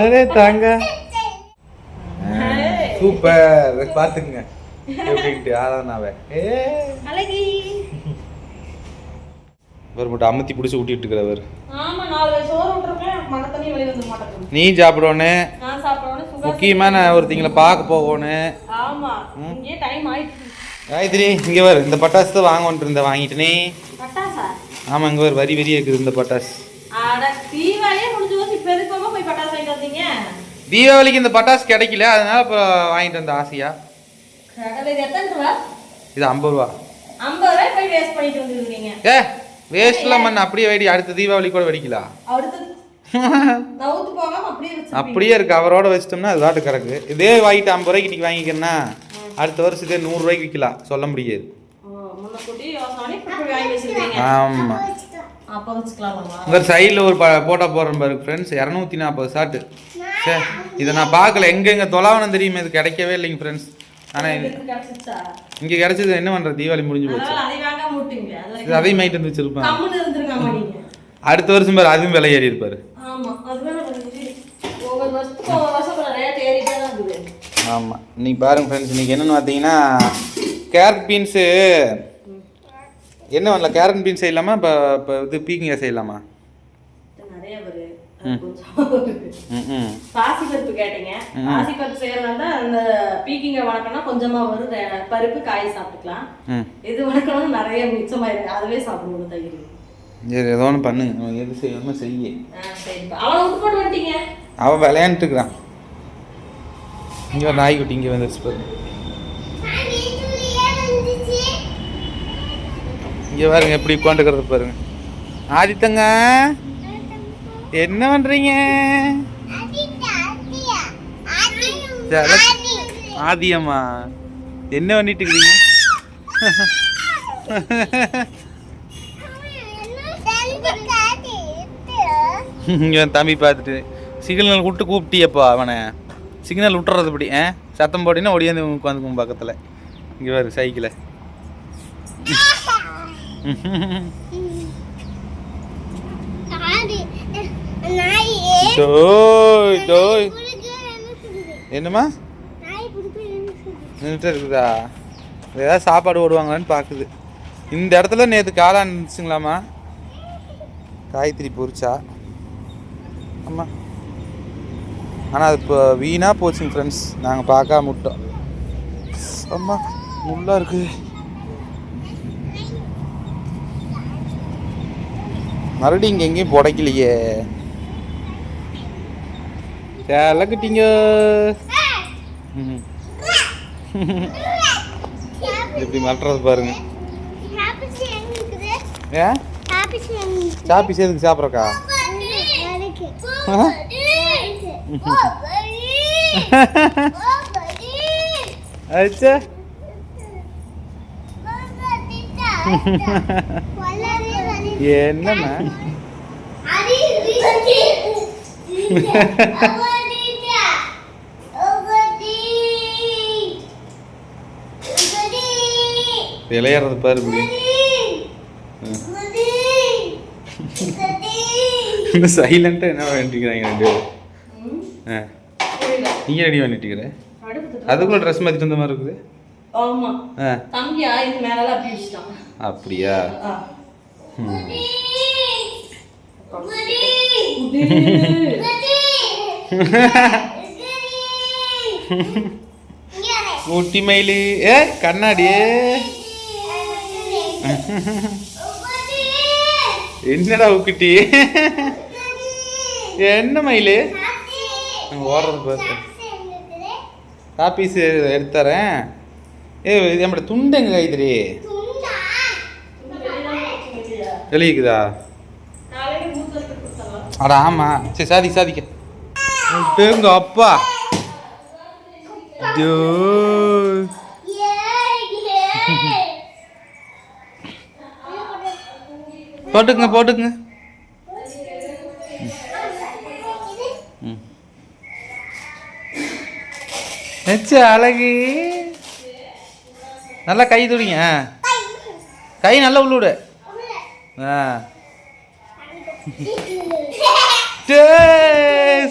Array தாங்க. Super. பார்த்துக்குங்க. எப்படின்ட்டு ஆராதனாவே. ஏ. இவர் மட்டும் அமுத்தி பிடிச்சி ஊட்டிட்டு இருக்கிறவர் நீ சுகர் முக்கியமான ஒருத்தங்களை பார்க்க போகணும் காயத்ரி இங்கே வரு இந்த பட்டாசு தான் வாங்க இருந்த வாங்கிட்டு நீ. பட்டாசா? ஆமாம் இங்கே வரு வரி வரி இருக்குது இந்த பட்டாசு. தீபாவளிக்கு இந்த பட்டாசு கிடைக்கல அதனால இப்போ வாங்கிட்டு வந்த ஆசையா? இது ஐம்பது ரூபா. ஏ வேஸ்ட்லாம் பண்ண அப்படியே வெடி அடுத்த தீபாவளி கூட வெடிக்கலாம் அப்படியே இருக்கு. அவரோட வச்சிட்டோம்னா அது வாட்டு கிடக்கு. இதே வாங்கிட்டு ஐம்பது ரூபாய்க்கு இன்னைக்கு வாங்கிக்கிறேன்னா அடுத்த வருஷம் இதே நூறுரூவாய்க்கு விற்கலாம் சொல்ல முடியாது. ஆமாம் உங்கள் சைடில் ஒரு போட்டோ போடுறேன் பாரு ஃப்ரெண்ட்ஸ் இரநூத்தி நாற்பது ஷாட்டு சே இதை நான் பார்க்கல. எங்கே எங்கே தொலாவனம் தெரியுமே? இது கிடைக்கவே இல்லைங்க ஃப்ரெண்ட்ஸ் ஆனால் இங்கே கிடைச்சது என்ன பண்ணுறது தீபாவளி முடிஞ்சு போச்சு. அதையும் வாங்கிட்டு வந்து வச்சிருப்பாங்க. அடுத்த வருஷம் பாரு அதுவும் விலை ஏறி இருப்பாரு ஆமா. அதுவே எனக்கு ஒவ்வொரு வருஷத்துக்கு ஒவ்வொரு வருஷம் ரேட் ஏறிட்டே தான் இருக்குது. ஆமாம் இன்னைக்கு பாருங்க ஃப்ரெண்ட்ஸ் இன்னைக்கு என்னென்னு பார்த்தீங்கன்னா கேரட் பீன்ஸு என்ன பண்ணல கேரட் பீன்ஸ் செய்யலாமா? இப்போ இப்போ இது பீக்கிங்க செய்யலாமா? நிறைய பாசி பருப்பு கேட்டீங்க. பாசி பருப்பு அந்த பீக்கிங்க வணக்கம்னா கொஞ்சமா வரும் பருப்பு காய் சாப்பிட்டுக்கலாம். இது வணக்கம்னா நிறைய மிச்சமாயிருக்கு. அதுவே சாப்பிடுவோம் தயிர். சரி ஏதோ ஒன்று பண்ணு. அவன் எது செய்யணுமோ செய்ய. அவனை விளையாண்டுக்கிறான் இங்கே ஒரு நாய்க்குட்டி இங்கே வந்துருச்சு பாரு. இங்கே பாருங்க எப்படி உட்காந்துக்கிறது பாருங்க. ஆதித்தங்க என்ன பண்ணுறீங்க ஆதியம்மா என்ன பண்ணிட்டு இருக்கிறீங்க இங்கே தம்பி பார்த்துட்டு சிக்னல் விட்டு கூப்பிட்டியப்பா அவனை. சிக்னல் விட்டுறது இப்படி ஆ? சத்தம் போட்டினா ஒடியாந்து உட்காந்துக்கும் பக்கத்தில். இங்கே பாரு சைக்கிளை. டோய் டோய். என்னம்மா? நின்றுட்டு இருக்குதா? ஏதாவது சாப்பாடு ஓடுவாங்களான்னு பார்க்குது இந்த இடத்துல நேற்று காளான் இருந்துச்சுங்களாம்மா? காயத்திரி பொரிச்சா. ஆமாம் ஆனால் அது இப்போ வீணாக போச்சுங்க ஃப்ரெண்ட்ஸ் நாங்கள் பார்க்காம விட்டோம். அம்மா முள்ளா இருக்கு. மறுபடியும் இங்கே எங்கேயும் புடைக்கலையே. சேலக்கிட்டீங்க. ம் எப்படி மலட்டுறது பாருங்க. ஏன்? சாப்பிஸ் எதுக்கு சாப்பிட்றக்கா? அச்சா என்னம்மா விளையாடுறது பாரு இன்னும் சைலண்ட்டாக என்ன பண்ணிட்டுக்கிறாங்க ரெண்டு பேரும்? ஆ. நீங்கள் ரெடி பண்ணிட்டுக்கிற அடுப்பு அதுக்குள்ள ட்ரெஸ் மாற்றிட்டு வந்த மாதிரி இருக்குது. அப்படியா. ஊட்டி மயிலு. ஏ கண்ணாடி. என்னடா உக்குட்டி? என்ன மயிலு? ஓடுறது பார்த்து காப்பீஸ் எடுத்துறேன் ஏ இது நம்மளோட துண்டு எங்க வெளியுக்குதா? வரைக்கும் கொடுத்தாங்க. அட ஆமா. சரி சாதிக்க. சாதிக்க எங்க அப்பா. ஐயோ. போட்டுக்குங்க போட்டுக்குங்க. ம். எச்ச அழகு. நல்லா கை துடிங்க. கை நல்லா உள்ள விடு ஆ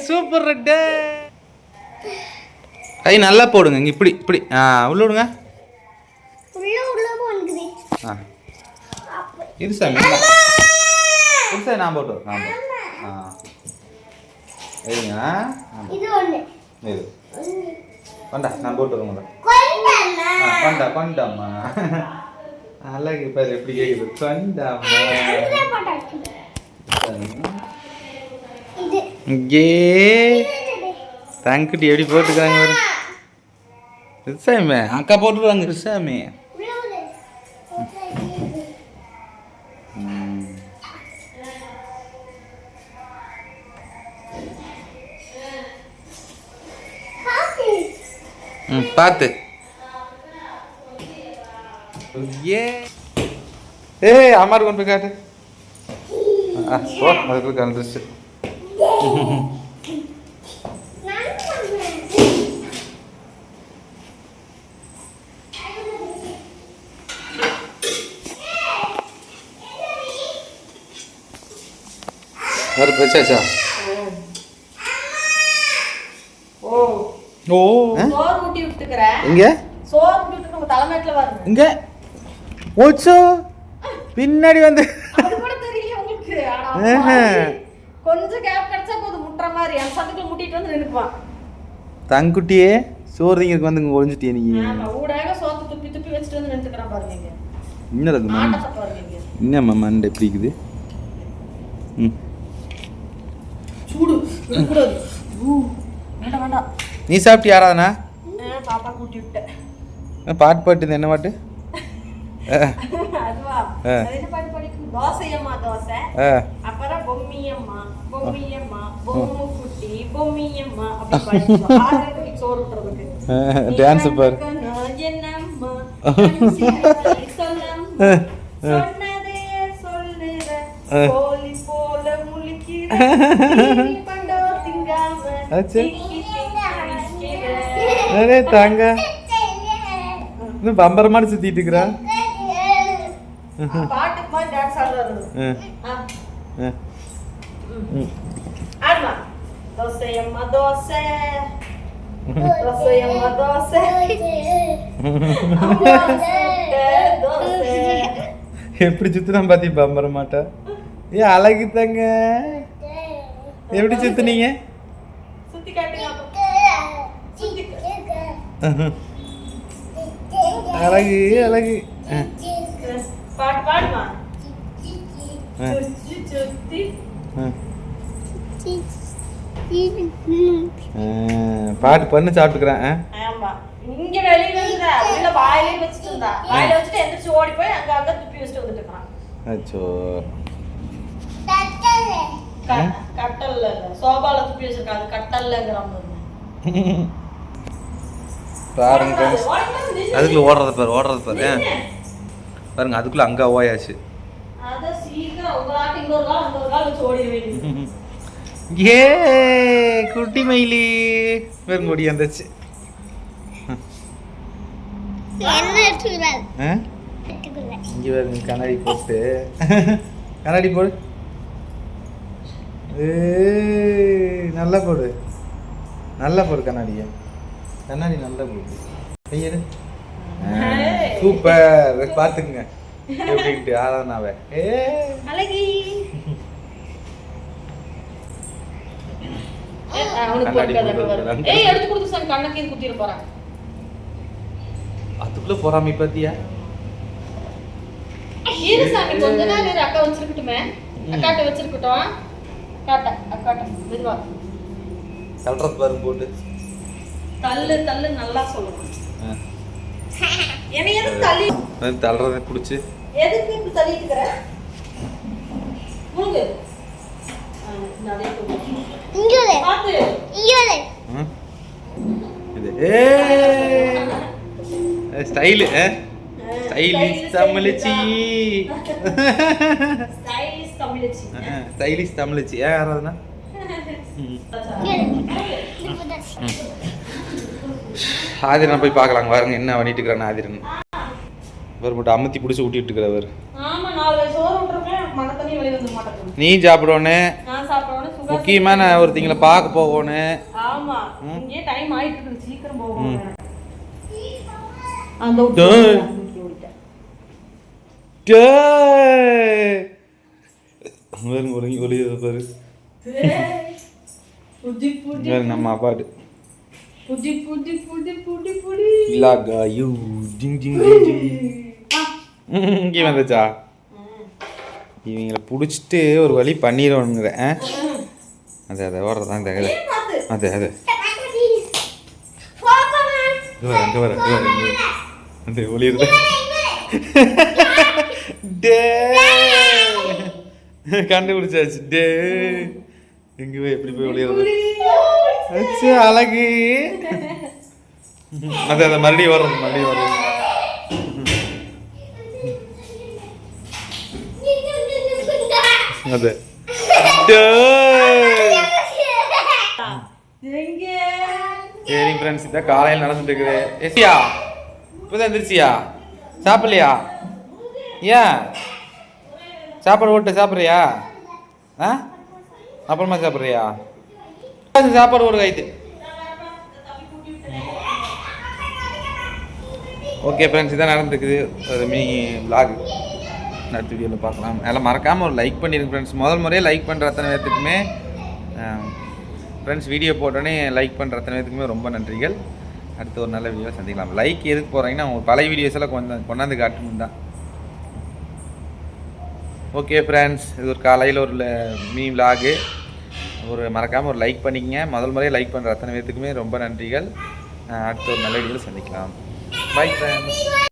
சூப்பர் ரெட்டே கை நல்லா போடுங்க இங்கே இப்படி இப்படி. ஆ உள்ள விடுங்க ஆ. இது சாமி. சார் நான் போட்டு நான் ஆ. இருங்க இது கொண்டா நான் போட்டு வரேன் கொண்டா. கொண்டாம்மா. அழகு பாரு எப்படி கேக்குது? கொண்டாம்மா. இங்கே. தங்குட்டி எப்படி போட்டுக்கிறாங்க ரிசாமே அக்கா போட்டுருவாங்க ரிசாமே ம் பார்த்து ஏ. ஏய் அம்மாரு கொண்டு போய் காட்டு. ஆ ஓ அதுக்கு கலந்துச்சு வேறு வச்சாச்சா ஓ. ஓ. சோறு ஊட்டி விட்டுக்கிறேன். எங்க? சோறு ஊட்டி விட்டு உங்க தலைமையில வருது இங்க ஓச்சோ பின்னாடி வந்து. அது கூட தெரியல உங்களுக்கு. கொஞ்சம் கேப் கிடைச்சா போதும் முட்டுற மாதிரி. என் சந்துக்குள்ள முட்டிட்டு வந்து நின்னுக்குவான். தங்குட்டியே சோறு திங்கிறதுக்கு வந்து இங்கே ஒழிஞ்சிட்டியே நீ ஆமா ஊடாக சோத்து துப்பி துப்பி வச்சுட்டு வந்து நின்றுக்கிறான் பாருங்க இங்க. இன்னும் இருக்கு இங்க. என்னம்மா மண்டை எப்படி இருக்குது? ம். சூடு. ஊ, வேண்டாம் வேண்டாம். நீ சாப்பிட்டு யாராதனா ஆ, பாப்பா கூட்டி விட்டேன் பாட்டு பாட்டு என்ன பாட்டு? டான்ஸ் பாரு. சொன்னதே முழிக்கிற. அரே தாங்க இன்னும் பம்பரமான சுத்திட்டு இருக்கிறா பாட்டுக்கு மாதிரி டான்ஸ் ஆடுறாரு ஆ, ஆ. ஆ. ம். ஆடுமா தோசையம்மா தோசை தோசையம்மா தோசை அம்மா சுட்ட தோசை எப்படி சுத்தினா பாத்தி பம்பர மாட்டா ஏ அழகு தங்க எப்படி சுத்துனீங்க சுத்தி காட்டுங்க அப்போ. சுத்தி கா- அழகு அழகு. பாட்டு பாடுமா? பாட்டு பண்ணு சாப்பிட்டுக்கிறேன். இங்க வெளியில இருந்தா உள்ள வாயிலே வச்சுட்டு இருந்தா. வாயில வச்சுட்டு எந்திரிச்சு ஓடி போய் அங்க அங்க துப்பி வச்சுட்டு வந்துட்டு இருக்கான் அச்சோ கட்டல்ல சோபால துப்பி வச்சிருக்காங்க கட்டல்லங்கிறான் பாருங்க. நில்லு. அதுக்குள்ள ஓடுறது பாரு ஓடுறது பாரு. பாருங்க அதுக்குள்ள அங்க ஓயாச்சு. ஏ குட்டி மயிலி. பாருங்க ஓடி வந்தாச்சு ஆ? இங்க பாருங்க கண்ணாடி போட்டு. கண்ணாடி போடு. நல்லா போடு. நல்லா போடு கண்ணாடிய. கண்ணாடி நல்லா போடு கையெடு. சூப்பர். பாத்துக்குங்க எப்படின்ட்டு ஆராதனாவை. ஏ. அழகி. அதுக்குள்ள பொறாமை பாத்தியா? இரு சாமி கொஞ்ச நேரம் இரு அக்கா வச்சிருக்கட்டுமே. அக்காட்ட வச்சிருக்கட்டும். காட்ட அக்காட்ட மெதுவா. கல்றது பாருங்க போட்டு. தள்ளு தள்ளு நல்லா சொல்லணும். ஆ. என்னை எதுக்கு தள்ளி? தள்ளுறத பிடிச்சி. எதுக்கு இப்படி தள்ளிட்டு இருக்கிற? அப்படியே தூக்கு. பாத்து. இது. ஏ ஸ்டைலு ஸ்டைலிஷ் தமிழச்சி. ஸ்டைலிஷ் தமிழச்சி. ஸ்டைலிஷ் தமிழச்சி. ஏன் யாராவதுனா ஆதிரனை போய் பார்க்கலாங்க பாருங்க என்ன பண்ணிட்டு இருக்கிறான்னு ஆதிரன். இவர் மட்டும் அமுத்தி பிடிச்சி ஊட்டிட்டு இருக்கிறவர் நீ சாப்பிடணும் முக்கியமான ஒருத்தங்களை பார்க்க போகணும் பாருங்க நம்ம அப்பாட்டு. புடி புடி புடி புடி புடி இலாகாயு டிங் டிங் டிங் டிங் இங்கே வந்துச்சா? இவங்களை பிடிச்சிட்டு ஒரு வழி பண்ணிடுவோங்கிற அது அதை ஓடுறதான் தகவல் அது அது. இங்கே வர இங்கே வர வர அந்த ஒளியுறது. டே. கண்டுபிடிச்சாச்சு. டே. எங்க போய் எப்படி போய் ஒளியுறது? அச்சு அழகு. அது அதை மறுபடியும் வரும் மறுபடியும் வரும். அது. சரி ஃப்ரெண்ட்ஸ் இதான் காலையில் நடந்துட்டு இருக்குது. எசியா இப்போதான் எந்திரிச்சியா? சாப்பிடலையா? ஏன்? சாப்பாடு ஓட்டு சாப்பிட்றியா? ஆ? அப்புறமா சாப்பிட்றியா? சாப்பாடு ஒரு கைத்து. ஓகே ஃப்ரெண்ட்ஸ் இதான் நடந்துருக்குது ஒரு மினி பிளாக் அடுத்த வீடியோவில் பார்க்கலாம். எல்லாம் மறக்காமல் ஒரு லைக் பண்ணிடுங்க ஃப்ரெண்ட்ஸ் முதல் முறையே லைக் பண்ணுற அத்தனை பேர்த்துக்குமே ஃப்ரெண்ட்ஸ் வீடியோ போட்டோன்னே லைக் பண்ணுற அத்தனை பேர்த்துக்குமே ரொம்ப நன்றிகள். அடுத்து ஒரு நல்ல வீடியோ சந்திக்கலாம். லைக் எதுக்கு போகிறீங்கன்னா உங்கள் பழைய வீடியோஸ் எல்லாம் கொஞ்சம் கொண்டாந்து காட்டணும் தான். ஓகே ஃப்ரெண்ட்ஸ் இது ஒரு காலையில் ஒரு மீ விலாகு ஒரு மறக்காமல் ஒரு லைக் பண்ணிக்கங்க. முதல் முறையே லைக் பண்ணுற அத்தனை பேர்த்துக்குமே ரொம்ப நன்றிகள். அடுத்த ஒரு நல்ல வீடியோவில் சந்திக்கலாம். Bye friends